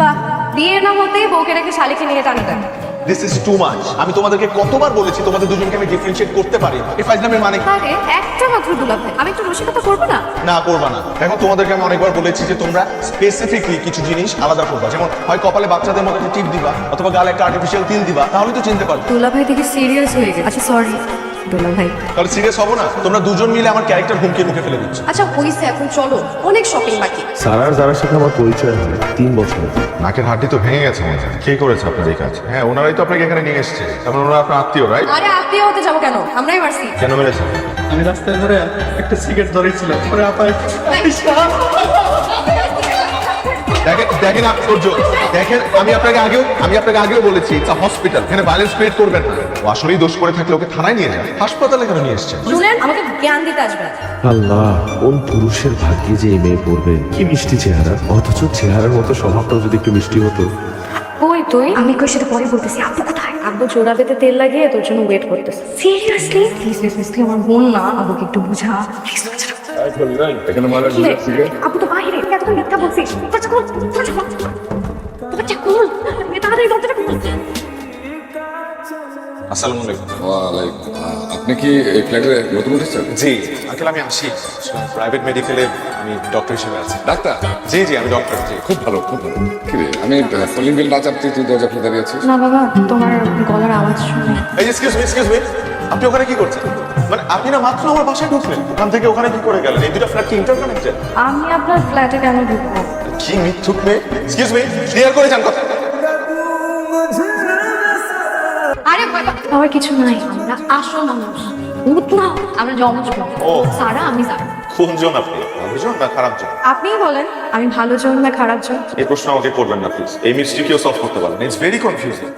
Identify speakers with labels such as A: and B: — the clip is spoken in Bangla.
A: বাহ নাম হতেই বউকে রেখে শালিকে নিয়ে টানি দেন।
B: দিস ইজ টু মাচ আমি তোমাদেরকে কতবার বলেছি তোমাদের দুজনকে আমি ডিফারেন্সিয়েট করতে পারি। না এই ফাইজলামের মানে?
A: আরে একটা মাত্র দুলাভ আমি একটু রসিকতা করব না?
B: না করবা না। দেখো তোমাদেরকে আমি অনেকবার বলেছি যে তোমরা স্পেসিফিকলি কিছু জিনিস আলাদা করবা। যেমন হয় কপালে বাচ্চাদের মতো টিপ দিবা অথবা গালে একটা আর্টিফিশিয়াল তিল দিবা তাহলে তো চিনতে পারবে।
A: দুলা ভাই দেখে সিরিয়াস হয়ে গেছে। আচ্ছা সরি দুলা ভাই।
B: তাহলে সিরিয়াস হব না? তোমরা দুজন মিলে আমার ক্যারেক্টার হুমকি মুখে ফেলে দিচ্ছ।
A: আচ্ছা হইছে এখন চলো অনেক শপিং বাকি।
C: সারার যারার সাথে আমার পরিচয় আছে তিন বছর
D: নাকের হাড্ডি তো ভেঙে গেছে মনে হয়। কে করেছে আপনার এই কাজ? হ্যাঁ ওনারাই তো আপনাকে এখানে নিয়ে এসেছে। তারপর ওনারা আপনার আত্মীয় রাইট
A: আরে আত্মীয় হতে যাব কেন? আমরাই মারছি।
D: কেন মেরেছে?
E: আমি রাস্তায় ধরে একটা সিগারেট ধরেছিলাম। পরে আপায়
B: দেখেন দেখেন আশ্চর্য দেখেন আমি আপনাকে আগেও আমি আপনাকে আগেও বলেছি ইটস হসপিটাল এখানে ভায়োলেন্স ক্রিয়েট করবেন না। ও আসলেই দোষ করে থাকলে ওকে থানায় নিয়ে যান। হাসপাতালে কেন নিয়ে এসছেন?
A: শুনেন আমাকে জ্ঞান দিতে আসবেন
C: আল্লাহ কোন পুরুষের ভাগ্যে যে এই মেয়ে পড়বে? কি মিষ্টি চেহারা? অথচ চেহারার মতো স্বভাবটাও যদি একটু মিষ্টি হতো।
A: ওই তুই? আমি কই সেটা পরে বলতেছি। আব্বু কোথায়? আব্বু চোরা পেতে তেল লাগিয়ে তোর জন্য ওয়েট করতেছে। সিরিয়াসলি প্লিজ প্লিজ প্লিজ তুই আমার বোন না আব্বুকে একটু বুঝা। প্লিজ
D: এখানে
A: আব্বু তো বাইরে মিথ্যা বলছি দরজা খোল দরজা খোল। দরজা খোল। তাড়াতাড়ি দরজাটা খোল।
B: আসসালামু আলাইকুম।
F: ওয়ালাইকুম আপনি কি এই ফ্ল্যাটে নতুন উঠেছেন?
B: জি আঙ্কেল আমি আসি। প্রাইভেট মেডিকেলে আমি ডক্টর হিসেবে আছি।
F: ডাক্তার?
B: জি জি আমি ডক্টর জি।
F: খুব ভালো খুব ভালো। কি রে আমি কলিং বেল না চাপতে তুই দরজা খুলে দাঁড়িয়ে আছিস?
A: না বাবা তোমার গলার আওয়াজ শুনে।
B: এই এক্সকিউজ মি এক্সকিউজ মি আপনি ওখানে কি করছেন? মানে আপনি না মাত্র আমার বাসায় ঢুকলেন। ওখান থেকে ওখানে কি করে গেলেন? এই দুটো ফ্ল্যাট কি ইন্টারকানেক্টেড
A: আমি আপনার ফ্ল্যাটে কেন ঢুকবো?
B: কি মিথ্যুক মে এক্সকিউজ মি ক্লিয়ার করে যান কথা।
A: আরে আমার কিছু নাই। আমরা আসল মানুষ। ভূত না আমরা জমজ
B: ও।
A: সারা আমি সারা
B: কোন জন আপনি? ভালোজন না খারাপ জন?
A: আপনিই বলেন আমি ভালো জন না খারাপ জন?
B: এই প্রশ্ন আমাকে করবেন না প্লিজ এই মিস্ট্রি কেউ সলভ করতে পারেন ইটস ভেরি কনফিউজিং